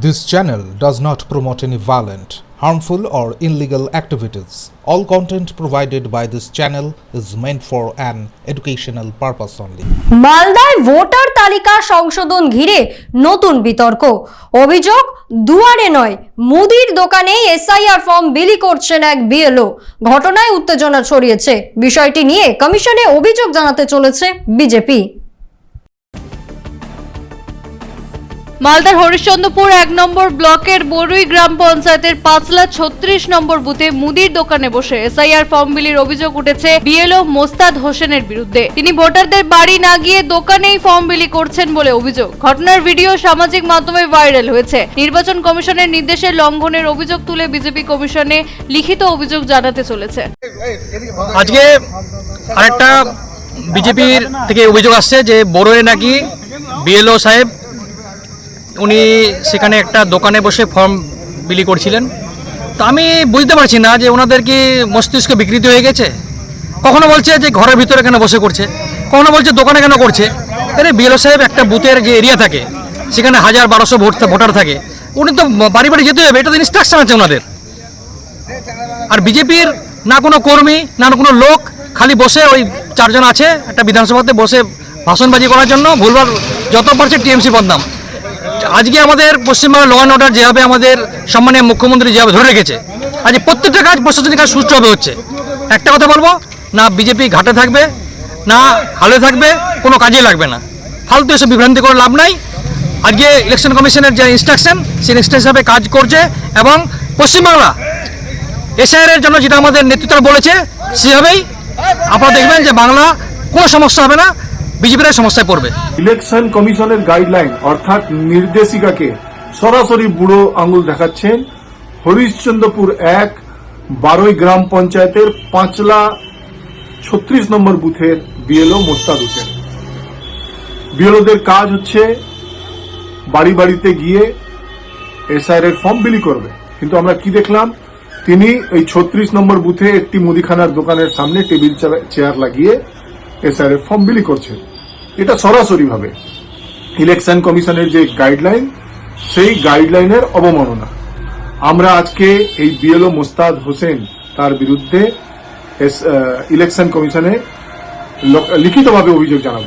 This channel does not promote any violent, harmful, or illegal activities. All content provided by this channel is meant for an educational purpose only. মালদায় voter তালিকা সংশোধন ঘিরে নতুন বিতর্ক অভিযোগ দুয়ারে নয় মুদির দোকানে এসআইআর ফর্ম বিলি করছেন এক বিএলও ঘটনায় উত্তেজনা ছড়িয়েছে বিষয়টি নিয়ে কমিশনে অভিযোগ জানাতে চলেছে বিজেপি মালদার হরিশ্চন্দ্রপুর এক নম্বর ব্লকের বরুই গ্রাম পঞ্চায়েতের পাঁচলা ছত্রিশ নম্বর বুথে মুদির দোকানে বসে এসআইআর ফর্ম বিলির অভিযোগ উঠেছে বিএলও মোস্তাদ হোসেনের বিরুদ্ধে। তিনি ভোটারদের বাড়ি না গিয়ে দোকানেই ফর্ম বিলি করছেন বলে অভিযোগ। ঘটনার ভিডিও সামাজিক মাধ্যমে ভাইরাল হয়েছে। নির্বাচন কমিশনের নির্দেশে লঙ্ঘনের অভিযোগ তুলে বিজেপি কমিশনে লিখিত অভিযোগ জানাতে চলেছে। আজকে আরেকটা বিজেপির থেকে অভিযোগ আসছে যে বড়োয়ে নাকি বিএলও সাহেব উনি সেখানে একটা দোকানে বসে ফর্ম বিলি করছিলেন। তো আমি বুঝতে পারছি না যে ওনাদের কি মস্তিষ্ক বিকৃতি হয়ে গেছে? কখনো বলছে যে ঘরের ভিতরে কেন বসে করছে? কখনো বলছে দোকানে কেন করছে? আরে বিএলও সাহেব একটা বুথের যে এরিয়া থাকে, সেখানে হাজার বারোশো ভোট ভোটার থাকে, উনি তো বাড়ি বাড়ি যেতে হবে, এটা তো ইনস্ট্রাকশন আছে ওনাদের। আর বিজেপির না কোনো কর্মী, না কোনো লোক, খালি বসে ওই চারজন আছে, একটা বিধানসভাতে বসে ভাষণবাজি করার জন্য ভুলবার যত পারছে টিএমসি বদনাম। আজকে আমাদের পশ্চিমবঙ্গের ল অ্যান্ড অর্ডার যেভাবে আমাদের সম্মানীয় মুখ্যমন্ত্রী যেভাবে ধরে রেখেছে, আজ প্রত্যেকটা কাজ প্রশাসনিক কাজ সুষ্ঠুভাবে হচ্ছে। একটা কথা বলব, না বিজেপি ঘাটে থাকবে, না হালে থাকবে, কোনো কাজে লাগবে না। ফালতু এসব বিভ্রান্তি করে লাভ নাই। আজকে ইলেকশন কমিশনের যে ইনস্ট্রাকশন সেই ইনস্ট্রাকশন হিসাবে কাজ করছে এবং পশ্চিমবাংলা, এসআইআর এর জন্য যেটা আমাদের নেতৃত্ব বলেছে, সেভাবেই আপনারা দেখবেন যে বাংলা কোনো সমস্যা হবে না। বিজেপির সমস্যায় পড়বে। ইলেকশন কমিশনের গাইডলাইন, অর্থাৎ নির্দেশিকাকে সরাসরি বুড়ো আঙুল দেখাচ্ছেন হরিশ্চন্দ্রপুর এক, বারোই গ্রাম পঞ্চায়েতের পাঁচলা ছত্রিশ নম্বর বুথের বিএলও মোস্তাদ হোসেন। বিএলওদের কাজ হচ্ছে বাড়ি বাড়িতে গিয়ে এসআইআর এর ফর্ম বিলি করবে। কিন্তু আমরা কি দেখলাম? তিনি এই ছত্রিশ নম্বর বুথে একটি মুদিখানার দোকানের সামনে টেবিল চেয়ার লাগিয়ে এসআইআর এর ফর্ম বিলি করছেন। এটা সরাসরি ভাবে। ইলেকশন কমিশনের যে গাইডলাইন সেই গাইডলাইনের অবমাননা। আমরা আজকে এই বিএলও মোস্তাদ হোসেন তার বিরুদ্ধে ইলেকশন কমিশনে লিখিতভাবে অভিযোগ জানাব।